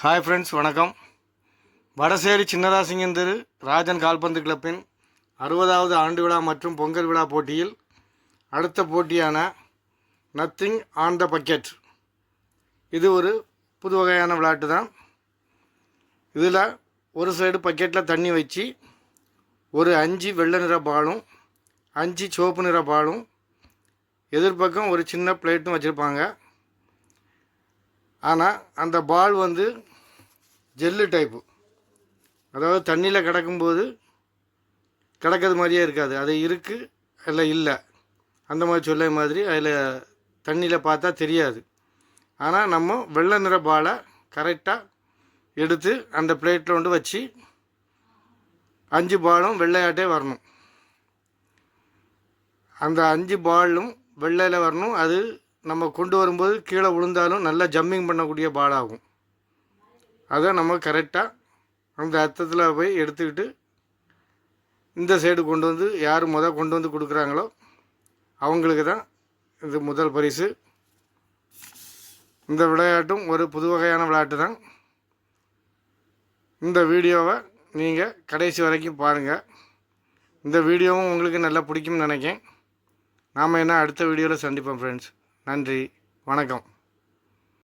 Hi friends வணக்கம். வடசேரி சின்னராசிங்கன் தெரு ராஜன் கால்பந்து கிளப்பின் அறுபதாவது ஆண்டு விழா மற்றும் பொங்கல் விழா போட்டியில் அடுத்த போட்டியான நத்திங் ஆன் த பக்கெட் இது ஒரு புது வகையான விளையாட்டு தான். இதில் ஒரு சைடு பக்கெட்டில் தண்ணி வச்சு ஒரு அஞ்சு வெள்ளை நிற பாலும் அஞ்சு சிவப்பு நிற பாலும் எதிர்பக்கம் ஒரு சின்ன பிளேட்டும் வச்சுருப்பாங்க. ஆனால் அந்த பால் வந்து ஜெல்லு டைப்பு அதாவது தண்ணியில் கிடக்கும்போது கிடக்கிறது மாதிரியே இருக்காது. அது இருக்குது இல்லை இல்லை. அந்த மாதிரி சொல்ல மாதிரி அதில் தண்ணியில் பார்த்தா தெரியாது. ஆனால் நம்ம வெள்ளை நிற பாலை கரெக்டாக எடுத்து அந்த பிளேட்டில் கொண்டு வச்சு அஞ்சு பாலும் வெள்ளையாட்டே வரணும். அந்த அஞ்சு பாலும் வெள்ளையில் வரணும். அது நம்ம கொண்டு வரும்போது கீழே விழுந்தாலும் நல்லா ஜம்மிங் பண்ணக்கூடிய பால் ஆகும். அதை நம்ம கரெக்டாக அந்த அர்த்தத்தில் போய் எடுத்துக்கிட்டு இந்த சைடு கொண்டு வந்து யார் முதல் கொண்டு வந்து கொடுக்குறாங்களோ அவங்களுக்கு தான் இது முதல் பரிசு. இந்த விளையாட்டும் ஒரு புது வகையான விளையாட்டு தான். இந்த வீடியோவை நீங்கள் கடைசி வரைக்கும் பாருங்கள் இந்த வீடியோவும் உங்களுக்கு நல்லா பிடிக்கும்னு நினைக்கேன் நாம் என்ன அடுத்த வீடியோவில் சந்திப்போம் ஃப்ரெண்ட்ஸ் நன்றி. வணக்கம்.